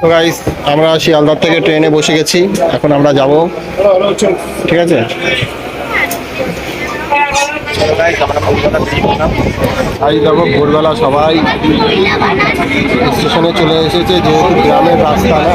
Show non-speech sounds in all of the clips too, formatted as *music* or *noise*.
তো গাইস আমরা শিয়ালদার থেকে ট্রেনে বসে গেছি। এখন আমরা যাব। ঠিক আছে? আজ দেখো, ভোরবেলা সবাই স্টেশনে চলে এসেছে, যেহেতু গ্রামের রাস্তা না।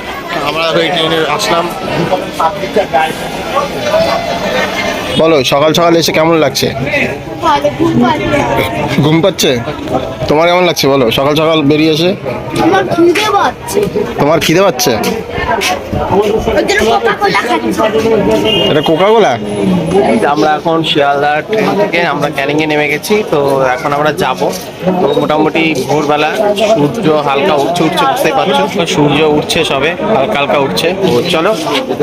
আমরা ওই ট্রেনে আসলাম। বলো সকাল সকাল এসে কেমন লাগছে? ঘুম পাচ্ছে? তোমার কেমন লাগছে? বলো সকাল সকাল বেরিয়ে এসে? আমার খিদে পাচ্ছে। তোমার খিদে পাচ্ছে? এটা কোকা কোলা আমরা এখন শিয়ালদা ট্রেন থেকে আমরা ক্যানিংয়ে নেমে গেছি তো এখন আমরা যাব। তো মোটামুটি ভোরবেলা সূর্য হালকা উঠছে উঠছে বুঝতেই পারছ। তো সূর্য উঠছে সবে হালকা হালকা উঠছে। তো চলো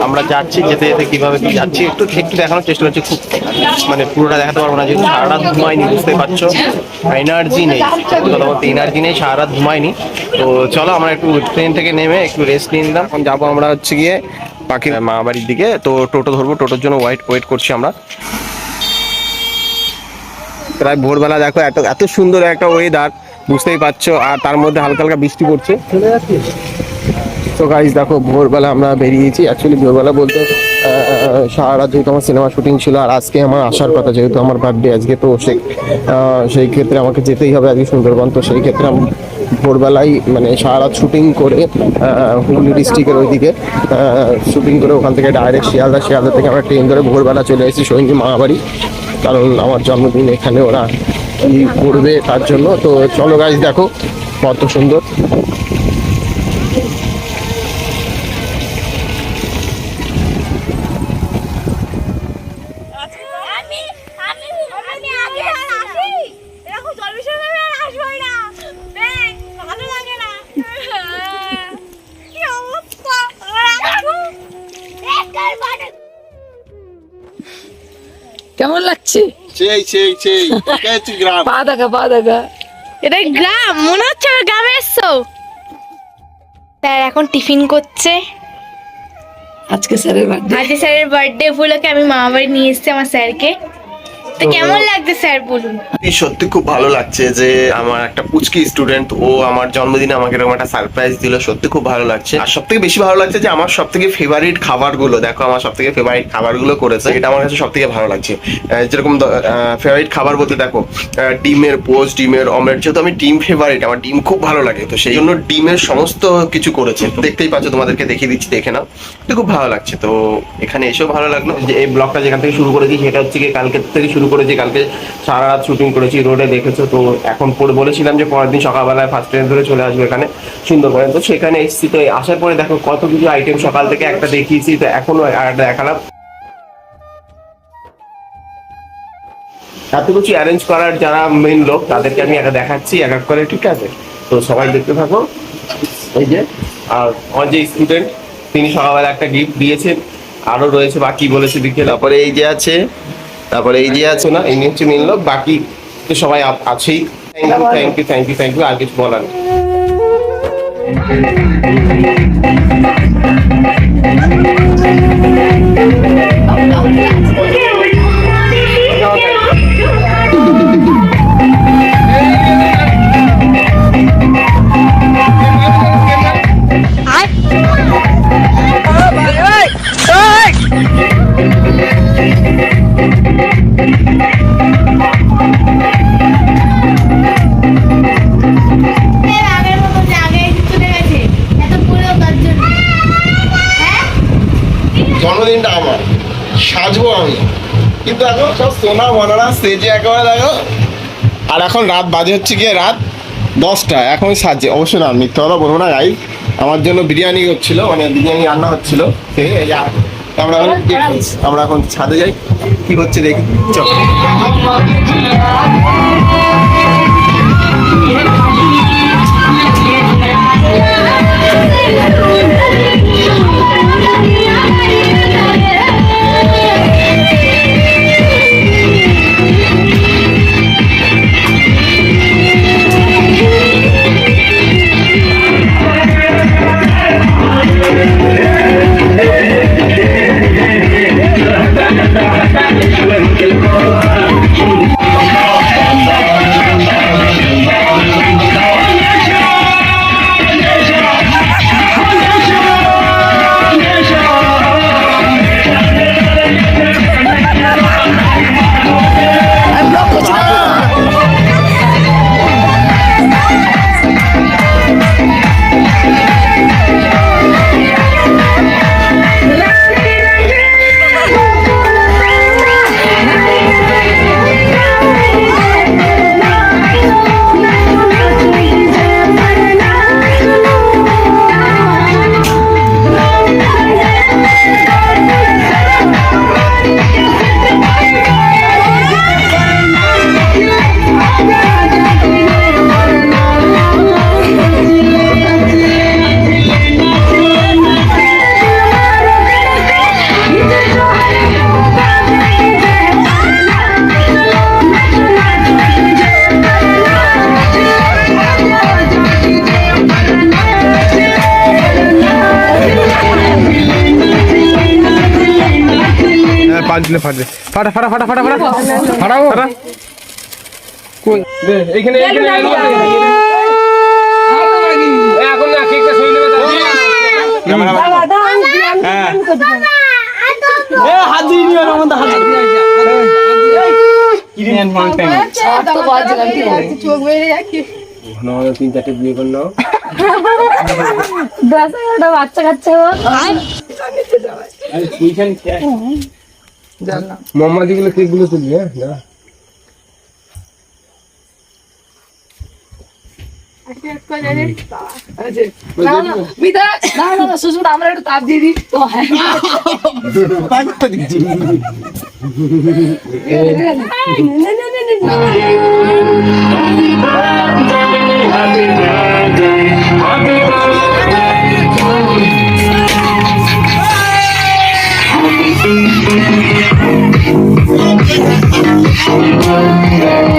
আমরা যাচ্ছি যেতে যেতে কীভাবে কি যাচ্ছি একটু একটু দেখানোর চেষ্টা করছি। খুব মানে পুরোটা দেখাতে পারব না যেহেতু সারা রাত ঘুমাইনি বুঝতে পারছ। এনার্জি নেই কথা বলতে এনার্জি নেই সারা রাত ঘুমাইনি তো চলো আমরা একটু ট্রেন থেকে নেমে একটু রেস্ট নিয়ে নিলাম। এখন যাব আমরা হচ্ছে গিয়ে পাখির মা বাড়ির দিকে। তো টোটো ধরবো, টোটোর জন্য ওয়েট ওয়েট করছি আমরা। প্রায় ভোরবেলা দেখো এত এত সুন্দর একটা ওয়েদার বুঝতেই পারছ। আর তার মধ্যে হালকা হালকা বৃষ্টি পড়ছে। তো গাইজ দেখো, ভোরবেলা আমরা বেরিয়েছি। অ্যাকচুয়ালি ভোরবেলা বলতে সারা রাত যেহেতু আমার সিনেমা শুটিং ছিল, আর আজকে আমার আসার কথা, যেহেতু আমার বার্থডে আজকে, তো সে সেই ক্ষেত্রে আমাকে যেতেই হবে আজকে সুন্দরবন। তো সেই ক্ষেত্রে আমি ভোরবেলায় মানে সারা রাত শুটিং করে হুগলি ডিস্ট্রিক্টের ওইদিকে শুটিং করে ওখান থেকে ডাইরেক্ট শিয়ালদা শিয়ালদা থেকে আমরা ট্রেন ধরে ভোরবেলা চলে এসেছি সঙ্গী মামাবাড়ি কারণ আমার জন্মদিন এখানে ওরা কি করবে তার জন্য। তো চলো গাইজ দেখো, কত সুন্দর। সেই সেই। সেই এটা গ্রাম? পা দেখা পা দেখা। এটা গ্রাম মনে হচ্ছে আমার গ্রামে এসছো। স্যার এখন টিফিন করছে। আজকে স্যারের বার্থডে আজকে স্যারের বার্থডে উপলক্ষে আমি মামা বাড়ি নিয়ে এসেছি আমার স্যারকে। তো কেমন লাগছে স্যার বলুন? সত্যি খুব ভালো লাগছে যে আমার একটা পুচকি স্টুডেন্ট ও আমার জন্মদিনে আমাকে এরকম একটা সারপ্রাইজ দিল। সত্যি খুব ভালো লাগছে। আর সব থেকে বেশি ভালো লাগছে যে আমার সব থেকে ফেভারিট খাবারগুলো দেখো আমার সব থেকে ফেভারিট খাবারগুলো করেছে এটা আমার কাছে সব থেকে ভালো লাগছে। যেরকম ফেভারিট খাবার বলতে দেখো আহ, ডিমের পোস্ট ডিমের অমলেট যেহেতু আমি ডিম ফেভারিট আমার ডিম খুব ভালো লাগে তো সেই জন্য ডিমের সমস্ত কিছু করেছে। দেখতেই পাচ্ছ তোমাদেরকে দেখিয়ে দিচ্ছি দেখে নাও। তো খুব ভালো লাগছে তো এখানে এসেও ভালো লাগল। যে এই ব্লগটা যেখান থেকে শুরু করেছি সেটা হচ্ছে কি কালকে থেকে শুরু করেছি, কালকে সারা রাত শুটিং করেছি, রোডে দেখেছ তো। এখন পরে বলেছিলাম যে পরের দিন সকালবেলায় ফার্স্ট ট্রেন ধরে চলে আসব এখানে সুন্দরবনে। তো সেখানে এসেছি, তো আসার পরে দেখো কত কিছু আইটেম সকাল থেকে একটা দেখিয়েছি, তো এখনও দেখালাম। এত কিছু অ্যারেঞ্জ করার যারা মেন লোক, তাদেরকে আমি একা দেখাচ্ছি, এক এক করে, ঠিক আছে? তো সবাই দেখতে থাকো। এই যে, আর আমার যে স্টুডেন্ট তিনি সকালবেলা একটা গিফট দিয়েছেন। আরও রয়েছে বাকি বলেছে বিকেল? তারপরে এই যে আছে তারপরে এই যে আছে না ইনি হচ্ছে মেন বাকি তো সবাই আছেই thank you thank you thank you thank you আর কিছু বলার নেই। স্টেজে একেবারে দেখো। আর এখন রাত বাজে হচ্ছে গিয়ে রাত দশটা এখন সাজছে। অবশ্যই না মিথ্যা কথা বলব না গাই আমার জন্য বিরিয়ানি হচ্ছিল মানে বিরিয়ানি রান্না হচ্ছিল। ঠিক আছে? আমরা এখন আমরা এখন ছাদে যাই কি হচ্ছে দেখি। চল। হ্যাঁ দিলে ফাটবে ফাটা ফাটা ফাটা ফাটা। ফাটা ফাটাও ফাটা। কোন এইখানে এইখানে এর মধ্যে। এই এখন না কেকটা সই নেবে তাহলে। হ্যাঁ। ঘন তিন চারটে বিয়ে করে নাও। দশ এগারোটা বাচ্চা কাচ্চা মোহাম্মদি গুলো কেকগুলো তুলবি হ্যাঁ না না না সুস্মিত আমরা একটু তাপ দিয়ে দিই তো হ্যাঁ Yeah.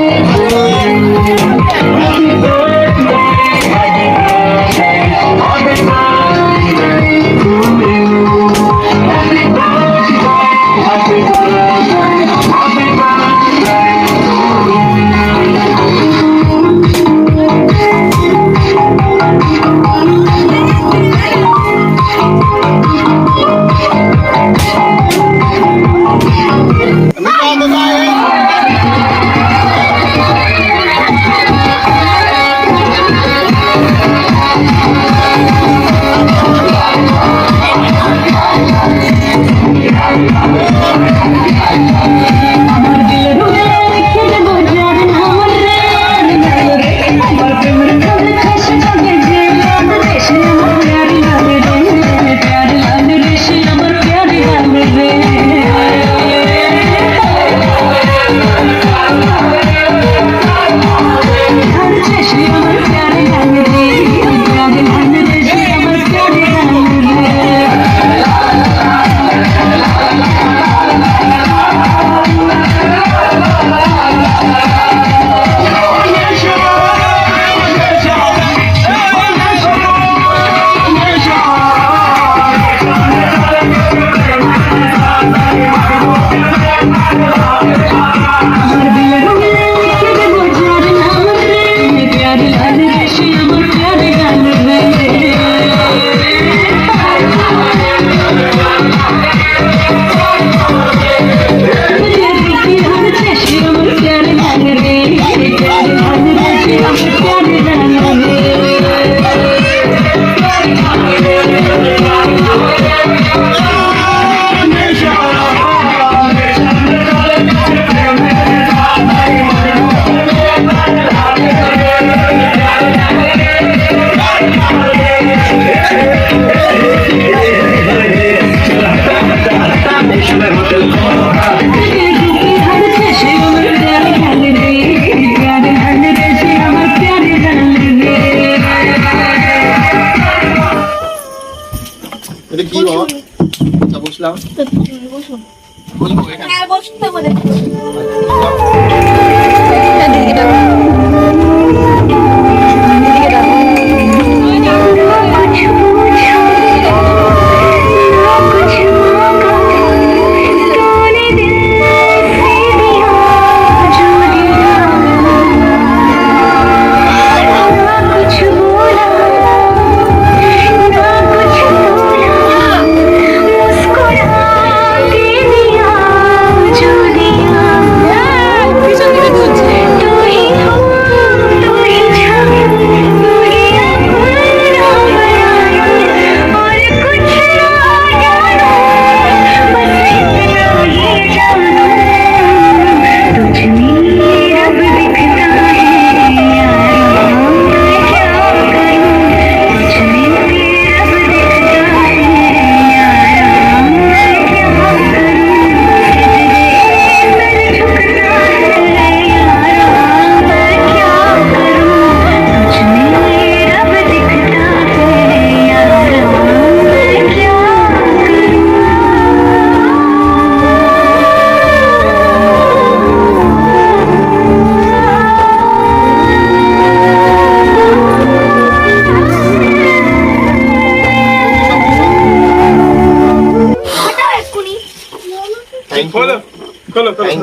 কি আচ্ছা, বসলাম। বসুন বসবো এখানে।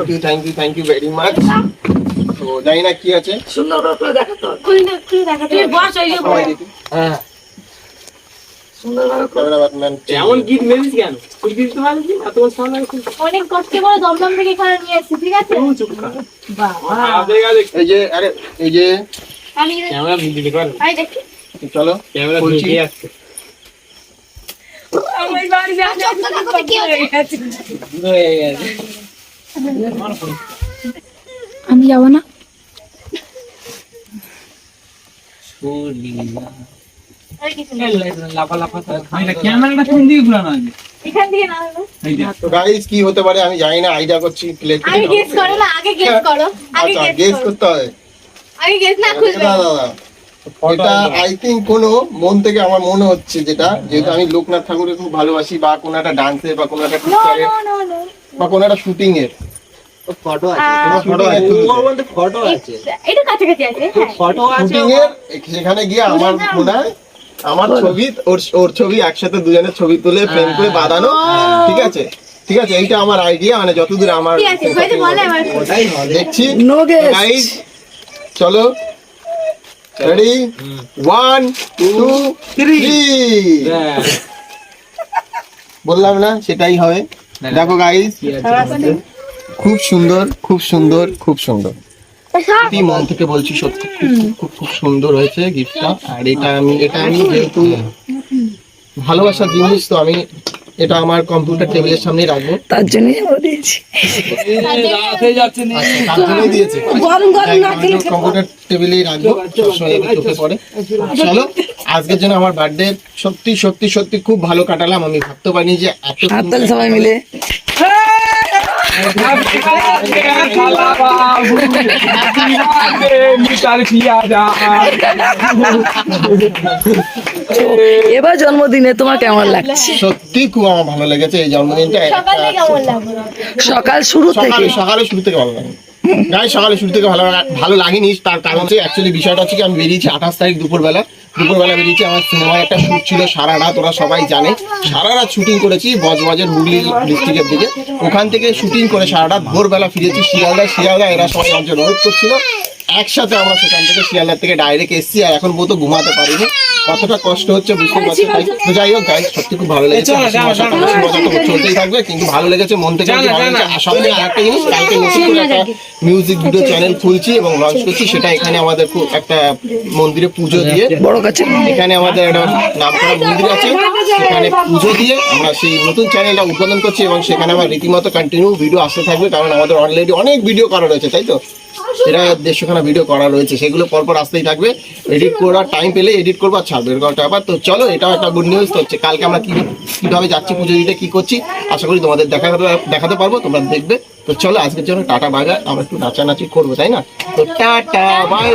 You thank you thank you very much তো জানি না কি আছে। সুন্দর করে দেখাতে খুলে দেখা তুই বস ওই যে হ্যাঁ। সুন্দর করে ক্যামেরাম্যান এমন গীত মেরেছিস কেন? না তোমার সামনে অনেক কষ্ট করে দমদম থেকে এখানে নিয়ে এসেছি ঠিক আছে? চুপ কর। বাবা। এই যে আরে এই যে। আমি ক্যামেরা ভিডিও কর আমি দেখি। চলো ক্যামেরা আসছে। আমার বাড়ি যাচ্ছে আমি যাব না। কি হতে পারে আমি জানি না আইডিয়া করছি প্লে গেস করো না আগে গেস করো *laughs* আগে আচ্ছা গেস গেস করতে হবে আগে গেস না খুলবে না না না এটা আই থিঙ্ক কোনো মন থেকে আমার মনে হচ্ছে যেটা যেহেতু আমি লোকনাথ ঠাকুরের খুব ভালোবাসি বা কোনো একটা ডান্সের বা কোনো একটা বা কোনো একটা শুটিং এর। ফটো আহ, ফটো ফটো আছে। এটা কাছাকাছি আছে হ্যাঁ। ফটো আছে শুটিং এর সেখানে গিয়ে আমার আমার ছবি ওর ওর ছবি একসাথে দুজনের ছবি তুলে ফ্রেম করে বাঁধানো ঠিক আছে? ঠিক আছে? এইটা আমার আইডিয়া মানে যতদূর আমার দেখছি। চলো। রেডি ওয়ান টু থ্রি বললাম না সেটাই হবে। দেখো গাইস খুব সুন্দর খুব সুন্দর খুব সুন্দর। সত্যি মন থেকে বলছি সত্যি খুব খুব, খুব খুব সুন্দর হয়েছে গিফটটা আর এটা আমি এটা আমি যেহেতু ভালোবাসার জিনিস তো আমি এটা আমার কম্পিউটার টেবিলের সামনে রাখব। তার জন্যই আমরা দিয়েছি। আচ্ছা, তার জন্যই দিয়েছে। গরম গরম না খেলে কম্পিউটার টেবিলেই রাখব সবসময় যাতে চোখে পড়ে। চলো আজকের জন্য আমার বার্থডে সত্যি সত্যি সত্যি খুব ভালো কাটালাম। আমি ভাবতে পারিনি যে এত সবাই মিলে। এবার জন্মদিনে তোমার কেমন লাগছে? সত্যি খুব আমার ভালো লেগেছে এই জন্মদিনটা। সকাল শুরু থেকে? সকালে সকালে শুরু থেকে ভালো লাগে সকালে শুরু থেকে ভালো ভালো লাগেনি। তার কারণ হচ্ছে অ্যাকচুয়ালি বিষয়টা হচ্ছে কি আমি বেরিয়েছি আঠাশ তারিখ দুপুরবেলা। দুপুরবেলা বেরিয়েছি, আমার সিনেমার একটা শুট ছিল সারা রাত ওরা সবাই জানে। সারা রাত শুটিং করেছি বজবজের হুগলি ডিস্ট্রিক্টের দিকে। ওখান থেকে শুটিং করে সারা রাত ভোরবেলা ফিরেছি শিয়ালদা শিয়ালদা এরা সবাই অনুরোধ করছিল। একসাথে আমরা সেখান থেকে শিয়ালদার থেকে ডাইরেক্ট এসেছি আর এখন পর্যন্ত ঘুমাতে পারিনি। কতটা কষ্ট হচ্ছে বুঝতে পারছি তাই তো যাই হোক গাইজ সত্যি খুব ভালো লেগেছে। চলতেই থাকবে কিন্তু ভালো লেগেছে মন থেকে সবথেকে আরেকটা জিনিস কালকে নতুন করে একটা মিউজিক ভিডিও চ্যানেল খুলছি এবং লঞ্চ করছি। সেটা এখানে আমাদের খুব একটা মন্দিরে পুজো দিয়ে বড় কাছে এখানে আমাদের একটা নাম করা মন্দির আছে। সেখানে পুজো দিয়ে আমরা সেই নতুন চ্যানেলটা উদ্বোধন করছি এবং সেখানে আমার রীতিমতো কন্টিনিউ ভিডিও আসতে থাকবে কারণ আমাদের অলরেডি অনেক ভিডিও করা রয়েছে তাই তো? এটা দেড়শোখানা ভিডিও করা রয়েছে, সেগুলো পরপর আসতেই থাকবে। এডিট করার টাইম পেলে এডিট করব, আর ছাড়বে এরকম একটা ব্যাপার তো, চলো, এটাও একটা গুড নিউজ তো হচ্ছে, কালকে আমরা কী, কীভাবে যাচ্ছি, পুজো দিতে, কী করছি, আশা করি তোমাদের দেখাতে দেখাতে পারব, তোমরা দেখবে। তো চলো, আজকের জন্য টাটা বাগা আমরা একটু নাচানাচি করব, তাই না? তো টাটা বাই